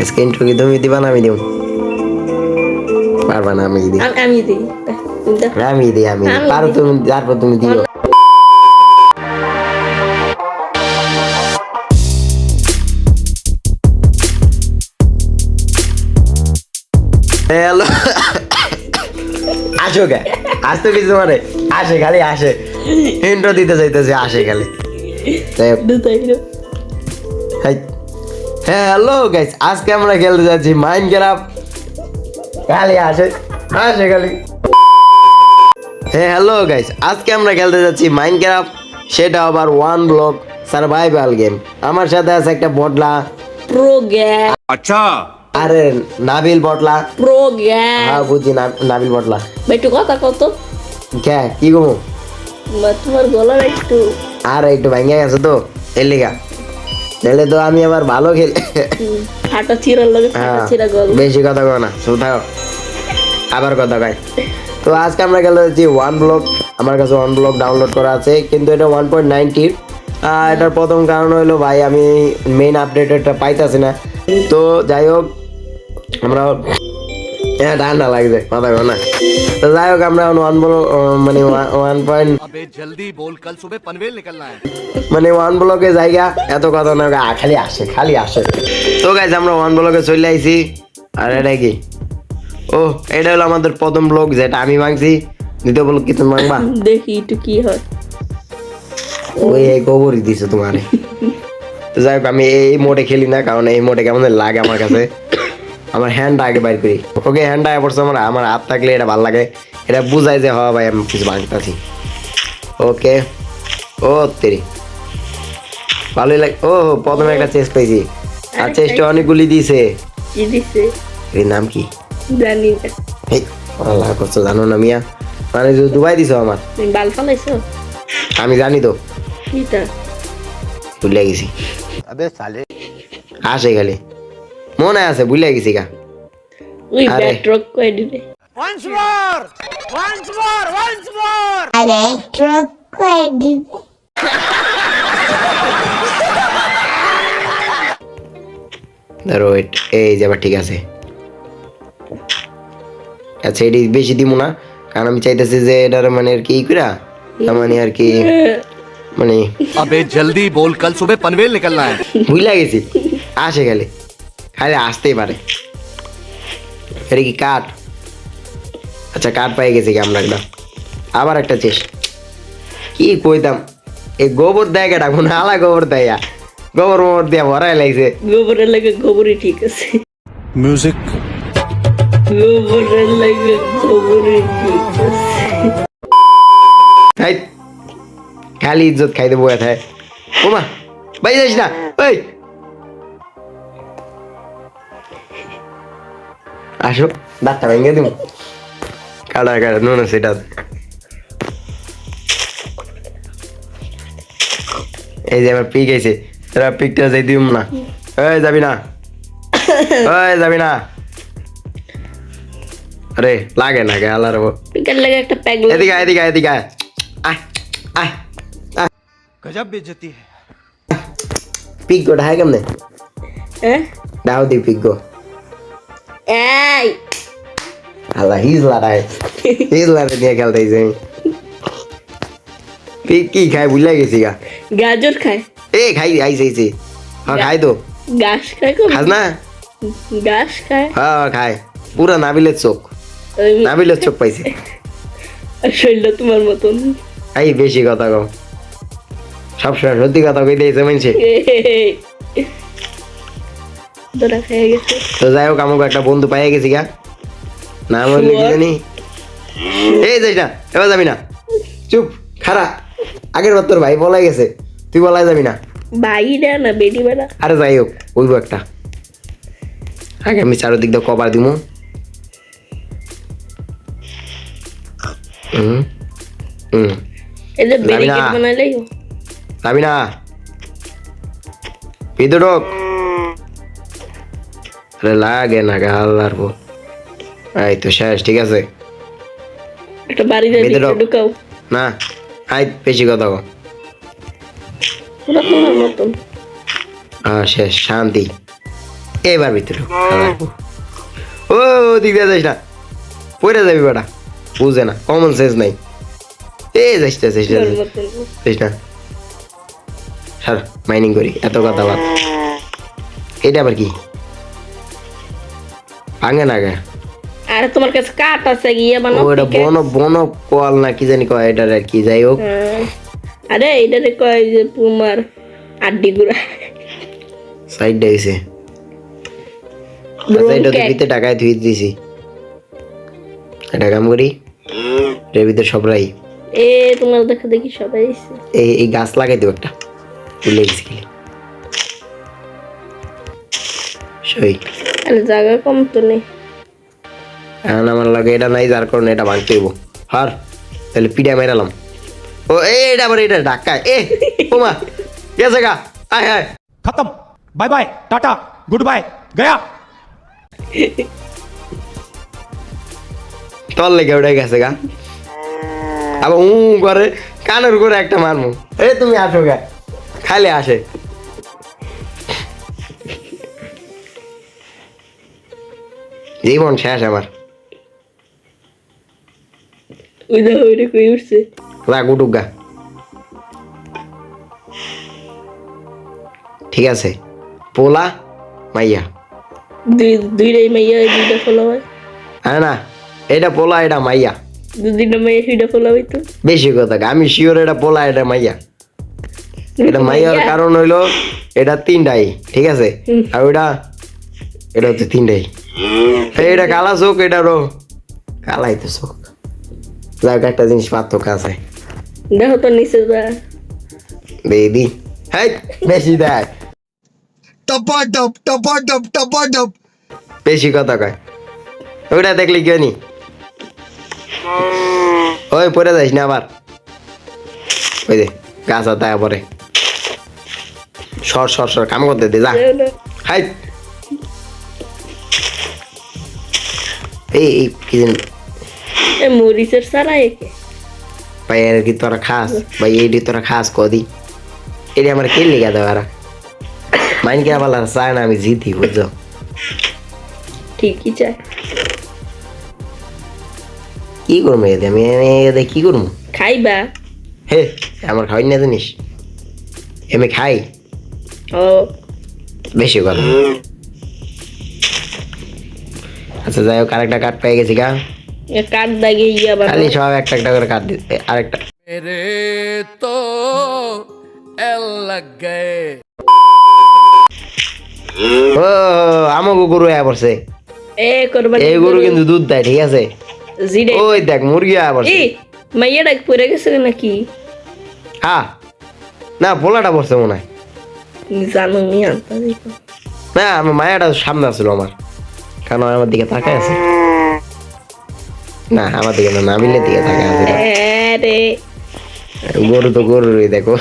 আজকে ইন্ট্রো কি তুমি দিবা না আমি দিব পারবা না আমি দিই। আমি আমি দিই। আমি দিই আমি পারো তুমি তারপর তুমি দিও। হ্যালো আসো গে আসতে কিছু মানে আসে খালি আসে। ইন্ট্রো দিতে চাইতেছে আসে খালি। যাই হ্যালো গাইস আজকে আমরা খেলতে যাচ্ছি মাইন্ড ক্রাফট খালি আসে আসে খালি। হ্যাঁ হ্যালো গাইস আজকে আমরা খেলতে যাচ্ছি মাইন্ড ক্রাফট সেটা আবার ওয়ান ব্লক সার্ভাইভাল গেম আমার সাথে আছে একটা বটলা। প্রো গেম আচ্ছা। আরে নাবিল বটলা। প্রো গেম হ্যাঁ বুঝি নাবিল বটলা। একটু কথা কত কে? কি গো তোমার গলার একটু। আর একটু ভাঙে গেছে তো। এলিগা তাহলে তো আমি আবার ভালো খেল। ফাটা চিরার লাগে ফাটা হ্যাঁ, চিরা গল। বেশি কথা কো না শুধু থাকো। আবার কথা কয়। তো আজকে আমরা গেলে যে ওয়ান ব্লক আমার কাছে ওয়ান ব্লক ডাউনলোড করা আছে কিন্তু এটা ওয়ান পয়েন্ট নাইনটি এটার প্রথম কারণ হলো ভাই আমি মেইন আপডেটেরটা পাইতাছি না। তো যাই হোক আমরা হ্যাঁ ঠান্ডা লাগছে মাথা না। তো যাই হোক আমরা ওয়ান ব্লক মানে ওয়ান পয়েন্ট জলদি বল কাল সুবে পনভেল নিকলনা মানে ওয়ান ব্লকে জায়গা এত কথা না খালি আসে খালি আসে। তো গাইজ আমরা ওয়ান ব্লকে চলে আইছি। আর এটা কি? ও এটা হলো আমাদের প্রথম ব্লক যেটা আমি মাংছি দ্বিতীয় ব্লক কি তুমি মাংবা দেখি একটু কি হয়। ওই এই গোবরই দিছে তোমারে। তো যাই হোক আমি এই মোডে খেলি না কারণ এই মোডে কেমন লাগে আমার কাছে। আমার হ্যান্ড আগে বাইর করি। ওকে হ্যান্ড আগে পড়ছে আমার আমার হাত থাকলে এটা ভালো লাগে। এটা বুঝাই যে হওয়া ভাই আমি কিছু ভাঙতেছি ওকে। ও তেরি। ভালোই লাগে ও প্রথমে একটা চেস পাইছি আর চেষ্টা অনেকগুলি দিছে? এর নাম কি? জানি না। হেই জানো না মিয়া। মানে দুবাই দিছো আমার। আমি জানি তো। ভুলে গেছি। আসে গেলে মনে আছে ভুলে গেছি গা। উই ব্যাকট্রক কই দিবে once more once more once more backtrack কই দিবে এই যাবার ঠিক আছে। আচ্ছা বেশি দিব না কারণ আমি চাইতেছি যে এটার মানে আর কি মানে আর কি মানে আবে জলদি বল কাল সুবে পনভেল নিকলনা হ্যায়। ভুলা গেছি। আসে গেলে খালি আসতেই পারে। এটা কি কাঠ? আচ্ছা কাঠ পাই গেছি কি আমরা আবার একটা চেষ্টা কি কইতাম? এই গোবর দেয় কেটা? কোনো আলা গোবর দেয় গোবর মোবর দিয়া ভরাই লাগছে গোবরের লাগে গোবরই ঠিক আছে। মিউজিক গোবরের লাগে গোবরই খালি ইজ্জত খাইতে বয়া থাকে ওমা বাই যাস না। ওই আসো দাঁতটা ভেঙে দিব। কাটা কাটা নুন আছে এটা। এই যে আমার পিক আছে তোরা পিকটা যাই দিব না। ওই যাবি না। ওই যাবি না। আরে লাগে না গায়ে আলার পিকের লাগে একটা প্যাক এদিকে এদিকে এদিকে আয়। আয় গজব বেজতি হ্যাঁ পিক গো ঢায় কেমনে? হ্যাঁ দাও দি পিক গো। এই। আল্লাহ হিজ লড়াই। হিজ লড়াই নিয়ে খেলতেছি আমি পিক কি গেছি গা। গাজর খায়। এ খাই আইছে আইছে। হ্যাঁ খাই তো। খায় কো খাস না? খায়? হ্যাঁ খাই পুরা নাবিলের চোখ। নাবিলের চোখ পাইছে। শরীরটা তোমার মতন। এই বেশি কথা কম সবসময় সত্যি কথা কই দিয়েছে মানছে ধরা খেয়ে গেছে। তো যাই হোক আমাকে একটা বন্ধু পাইয়ে গেছি গা। নাম হইলে কি জানি? এই যাই না এবার যাবি না। চুপ খারা আগের বার তোর ভাই বলাই গেছে তুই বলাই যাবি না। বাইরা না না বেডি বেড়া। আরে যাই হোক ওইব একটা। আগে আমি চারোদিক দিয়ে কভার দিব হুম হুম। এই যে যাবি ব্যারিকেড না। বানাইলেই যাবি না। ভিতর ঢোক। আরে লাগে না গা আল্লাহর পর। এই তো শেষ ঠিক আছে? একটা ভিতরে ঢুকাও। না আই বেশি কথা হ্যাঁ শেষ শান্তি। এবার ভিতরে। ও দিক দিয়ে যাইস না। পড়ে যাবি বেটা বুঝে না কমন সেন্স নাই। এ যাইস না যাইস না যাইস না। স্যার মাইনিং করি এত কথা বাদ। এটা আবার কি? ভাঙে না গে। আরে তোমার কাছে কাঠ আছে গিয়ে ও বানাও এটা বন বন কল না কি জানি কয় আর কি যাই হোক। হ্যাঁ। আরে এটারে কয় যে তোমার আড্ডি গুড়া। সাইড দিয়েছে এটা তো ভিতরে টাকায় ধুই দিছি। এটা কাম করি। এর ভিতরে সব রাই। এ তোমার দেখা দেখি সবাই এই এই গাছ লাগাই দেবো একটা। গেছি সই। খালি জায়গা কম তো নেই। হ্যাঁ, এখন আমার লাগে এটা নাই যার কারণে এটা ভাঙতে হইব। হার তাহলে পিড়া মেরালাম ও এটা আবার এটা ঢাকা এ ওমা গেছে গা। আয় আয়। খতম। Bye bye tata goodbye গয়া। তল লেগে ওটাই গেছে গা। আবার উ করে কানের করে একটা মারমু। এ তুমি আসো গা। খালি আসে। জীবন শেষ আমার। ওই ওইটা কই উঠছে। রাগ উঠুক গা। ঠিক আছে। পোলা মাইয়া। দুই দুইটাই মাইয়া দুইটা হয়। না এটা পোলা এটা মাইয়া। দুদিনটা মাইয়া হইতো বেশি কথা আমি শিওর এটা পোলা এটা মাইয়া। এটা মাইয়ার কারণ হইল এটা তিনটাই ঠিক আছে? আর ওইটা এটা হচ্ছে তিনটাই। এটা কালা চোখ এটা রো। কালাই তো চোখ। যাক একটা জিনিস পাত্র কাছে দেখো তো নিচে যা। দিদি হেই বেশি দেখ। টপা টপ টপা টপ টপা টপ বেশি কথা কয়। ওটা দেখলি কেউ নি? ওই পরে যাইস না আবার। ওই দে গাছ আতায় পরে সর সর সর কাম করতে দে যা। হাই। এই এই কি জানি। মরিচের সারা একে। ভাই এর কি তোরা খাস? ভাই এইটি তোরা খাস কদি। এটি আমার কে লিখা দেবে আর? মাইন কে আবার চায় না আমি জিতি বুঝছ? ঠিকই চায়। কি করব এতে? আমি এতে কি করব? খাইবা? হে আমার খাওয়াই না জানিস। আমি খাই। ও। বেশি কথা। আচ্ছা যাই হোক আরেকটা কার্ড পেয়ে গেছি গা। কার্ড খালি সব একটা একটা করে কার্ড দিতে আরেকটা। রে তো এল ও আমাগো গরু আয়া পড়ছে। এ করবা এই গরু কিন্তু দুধ দেয় ঠিক আছে? ওই দেখ মুরগি আয়া পড়ছে। মাইয়া ডাক পড়ে গেছে নাকি? হ্যাঁ না পোলাটা পড়ছে মনে হয়। জানো না আমার মায়াটা সামনে আসলো আমার। কারণ আমার দিকে তাকায় আছে। না আমার দিকে না নাবিলের দিকে তাকায় আছে। রে। গরু তো গরুরই দেখো।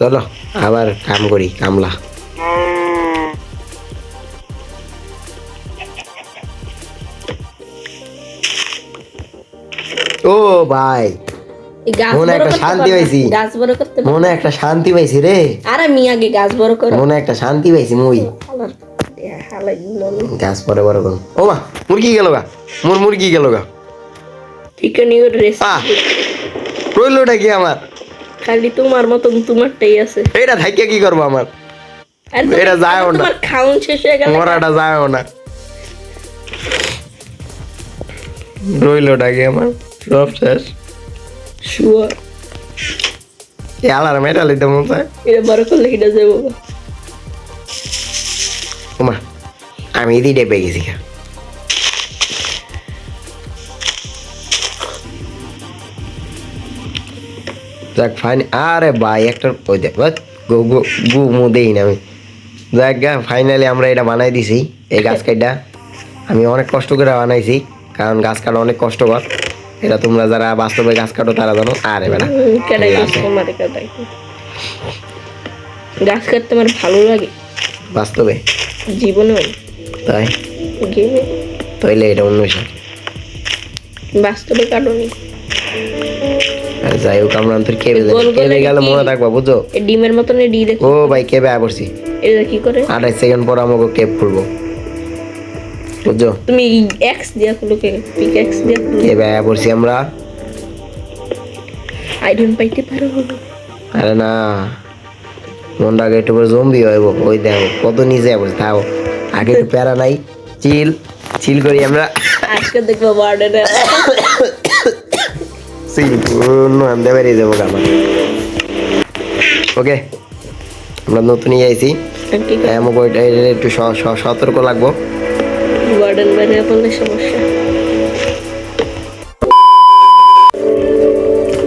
চলো আবার কাম করি কামলা। ও ভাই। মনে একটা শান্তি পাইছি। গাছ বড় করতে মনে একটা শান্তি পাইছি রে। আর আমি আগে গাছ বড় করো? মনে একটা শান্তি পাইছি মুই। গাছ পরে বড় করুন। ও মা মুরগি গেল গা। মোর মুরগি গেল গা। ঠিকানি ওর রেস কি আমার? খালি তোমার মতন তোমারটাই আছে। এটা থাইকে কি করব আমার? এটা যায়ও না। খাউন শেষ হয়ে গেল মরাটা যায়ও না। রইলোটা কি আমার? সব শেষ। শুয়ার এই আলার মেটা লইতে মন চায়। এটা বড় করলে কিনা যাব ওমা আমি ইদি ডেপে গেছি গা। যাক ফাইন আরে ভাই একটা ওই দেখ বাস, গু গু গু মু দেই না আমি। যাক গা ফাইনালি আমরা এটা বানাই দিছি এই গাছ কাটা। আমি অনেক কষ্ট করে বানাইছি কারণ গাছ কাটা অনেক কষ্টকর। এটা তোমরা যারা বাস্তবে গাছ কাটো তারা জানো। আরে বেটা কেটাই গাছ কাটতে আমার ভালো লাগে। বাস্তবে? জীবনে তাই? গেমে। তাইলে এটা অন্য বিষয়। বাস্তবে কাটনি। আর যাই হোক আমরা তোর কেবে কেবে গেলে? মনে থাকবা এই ডিমের মতন ডি দেখো। ও ভাই কেবে আয় পড়ছি। এটা কি করে। আঠাশ সেকেন্ড পর আমাকে কেপ খুলবো। বুঝছ তুমি এক্স দিয়া খুলো কে? পিক এক্স দিয়া খুলো। পড়ছি আমরা। আইডেন পাইতে পারো আরে না। মনটা আগে একটু জম্বি হইব ওই দেখো কত নিচে আবার তাও। আগে একটু প্যারা নাই। চিল চিল করি আমরা। আজকে দেখব আনতে বেরিয়ে যাব আমার। ওকে আমরা নতুন ইয়ে আইছি আমাকে একটু সতর্ক লাগবো। বার্ডেন বেরিয়ে পড়লে সমস্যা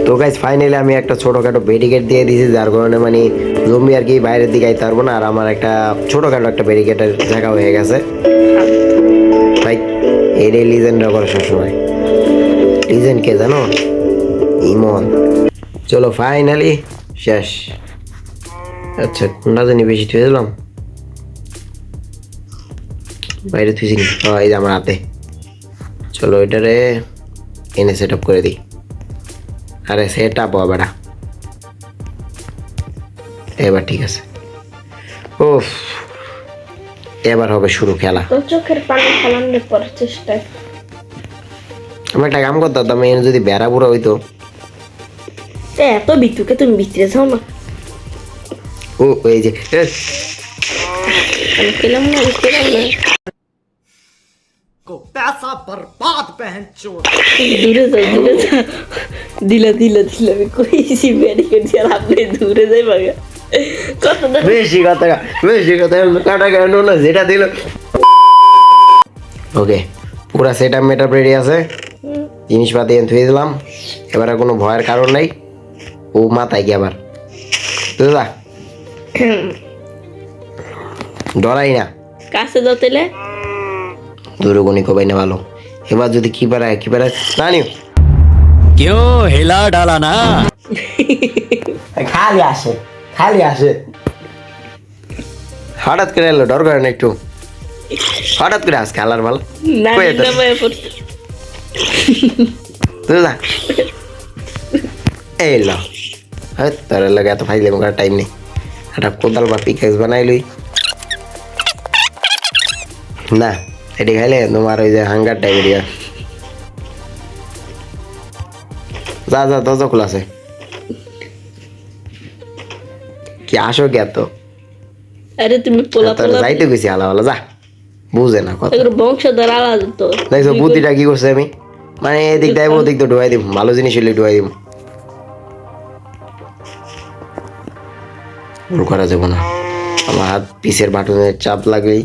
তো গাইজ ফাইনালি আমি একটা ছোটখাটো ব্যারিকেড দিয়ে দিয়েছি, যার কারণে মানে জমি আর কি বাইরের দিকে আইতে পারব না, আর আমার একটা ছোটখাটো একটা ব্যারিকেডের জায়গা হয়ে গেছে। ভাই এটাই লিজেন্ডরা করে সবসময়। লিজেন্ড কে জানো? ইমন। চলো ফাইনালি শেষ। আচ্ছা কোনটা জানি বেশি দিলাম। বাইরে থুইছি? এই যে আমার হাতে। চলো এটারে এনে সেট আপ করে দিই। আরে সেট আপ বেটা। এবার ঠিক আছে। উফ এবার হবে শুরু খেলা। চোখের পানি ফেলানোর পর চেষ্টায়। আমি একটা কাম করতাম আমি এনে যদি বেড়া বুড়া হইতো। এত বিতুকে তুমি ভিতরে যাও না। ও এই যে আমি পেলাম না পেলাম না। দূরে যাও দূরে যাও দিলা দিলা দিলা আমি কইছি ব্যারিকেড দিয়ে আর আপনি দূরে যাই বাগা কত দূর বেশি কথা বেশি কথা কাটা কেন না যেটা দিল ওকে পুরা সেট আপ মেটাপ রেডি আছে। জিনিসপাতি এনে থুয়ে দিলাম। এবার কোনো ভয়ের কারণ নাই। ও মাথায় কি আবার। বুঝলা ডরাই না। কাছে যাও তেলে দুর্গুনি কবাই না ভালো এবার যদি কি পারায় কি পারায় না নিও क्यों हिला डाला ना খালি আসে খালি আসে হঠাৎ করে এলো ডর করে না একটু হঠাৎ করে আস খেলার ভালো না কই এটা? না ভয় পড়ছে বুঝলা এই ল হ্যাঁ তোর লাগে এত ফাইলে মোকার টাইম নেই একটা কোদাল বা পিকেক্স বানাই লই না এটি খাইলে তোমার ওই যে হাঙ্গার টাইপের যা যা দরজা খোলা আছে কি আসো কে তো আরে তুমি পোলা তোর পোলা যাইতে গেছি আলা আলা যা বুঝে না কথা এগুলো বংশধর আলাদা তো দেখছ বুদ্ধিটা কি করছে আমি মানে এদিক দেয় ওদিক তো ঢুয়াই দিব ভালো জিনিস হলে ঢুয়াই দিব ভুল করা যাবে না আমার হাত পিসের বাটনের চাপ লাগলেই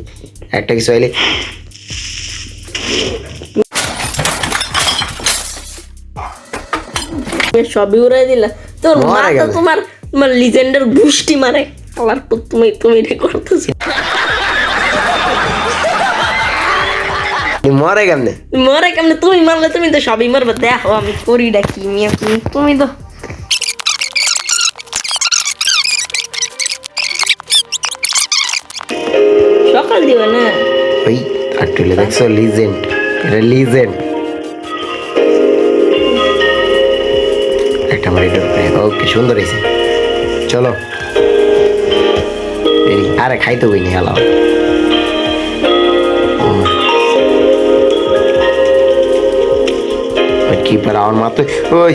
একটা কিছু আইলে সবই উড়াই দিলা। তোর মা তো তোমার তোমার লিজেন্ডের গুষ্টি মারে। আবার তো তুমি তুমি এটা করতেছো। মরে কেমনে? মরে কেমনে? তুমি মারলে তুমি তো সবই মারবে। দেখো আমি করি ডাকি মিয়া তুমি তুমি তো সকাল দিবে না? ওই আর লিজেন্ড এটা লিজেন্ড একটা মারি ওকে সুন্দর হয়েছে। চলো। এই, আরে খাইতে বই নি হালাও কিপার আমার মাত্র ওই।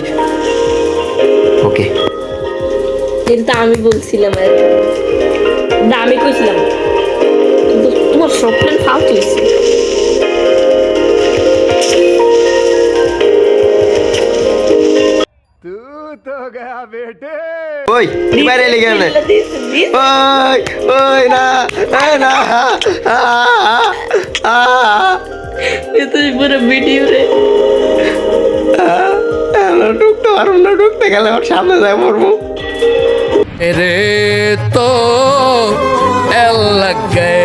ওকে এটা তো আমি বলছিলাম আর না আমি কইছিলাম। কিন্তু তোমার সব প্ল্যান ফালতু হয়েছে ওই তুই বাইরে এলি কেন ওই ওই না না এ তো পুরো ভিডিও রে। ঢুকতে পারব না ঢুকতে গেলে আমার সামনে যায় পড়ব। রে তো এল লাগে।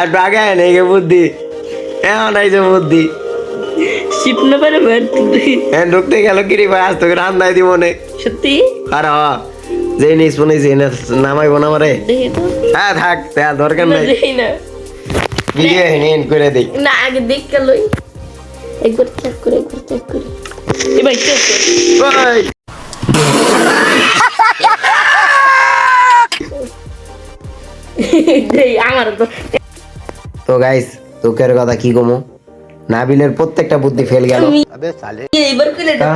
আর বাগায় নেই বুদ্ধি। এমন এই যে বুদ্ধি। শিপ না পারে ব্যাট হ্যাঁ ঢুকতে গেল কিরি ভাই? আজ তোকে দিব নে। সত্যি? আর হ যে নিস শুনেছি এনে নামাইবো না মারে দেখি তো। হ্যাঁ থাক দরকার নাই। ভিডিও এন্ড করে দিই। না আগে দেখ লই। একবার চেক করে একবার চেক করে। এবার কে ওই। এই আমার তো। তো গাইস তোকের কথা কি কমু? নাবিলের প্রত্যেকটা বুদ্ধি ফেল গেল।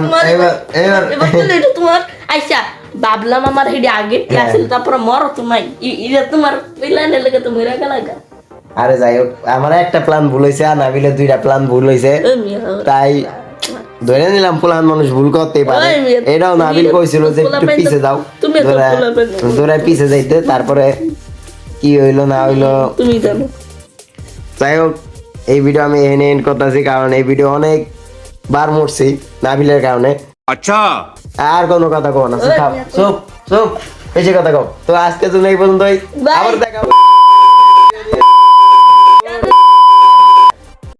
তোমার? এবার- এবার- এবার কইলে এটা তোমার। আচ্ছা ভাবলাম আমার হেডে আগে হ্যাঁ। আসলে তারপরে মরো তো নাই ই- এটা তোমার প্ল্যানের লেগে তো মরে গেল আরে যাই হোক আমার একটা প্ল্যান ভুল হয়েছে আর নাবিলের দুইটা প্ল্যান ভুল হয়েছে তাই ধরে নিলাম প্ল্যান মানুষ ভুল করতেই পারে। এটাও নাবিল কইছিল যে একটু পিছে যাও। তুমি তো ধরে- পোলা তো- ধরে পিছে যাইতে তারপরে কি হইল না হইল। তুমি জানো। যাই হোক এই ভিডিও আমি এনে এন করতেছি কারণ এই ভিডিও অনেক বার মরছি নাবিলের কারণে। আচ্ছা। আর কোনো কথা কো না চুপ চুপ বেশি কথা কও। তো আজকে জন্য এই পর্যন্তই। আবার দেখা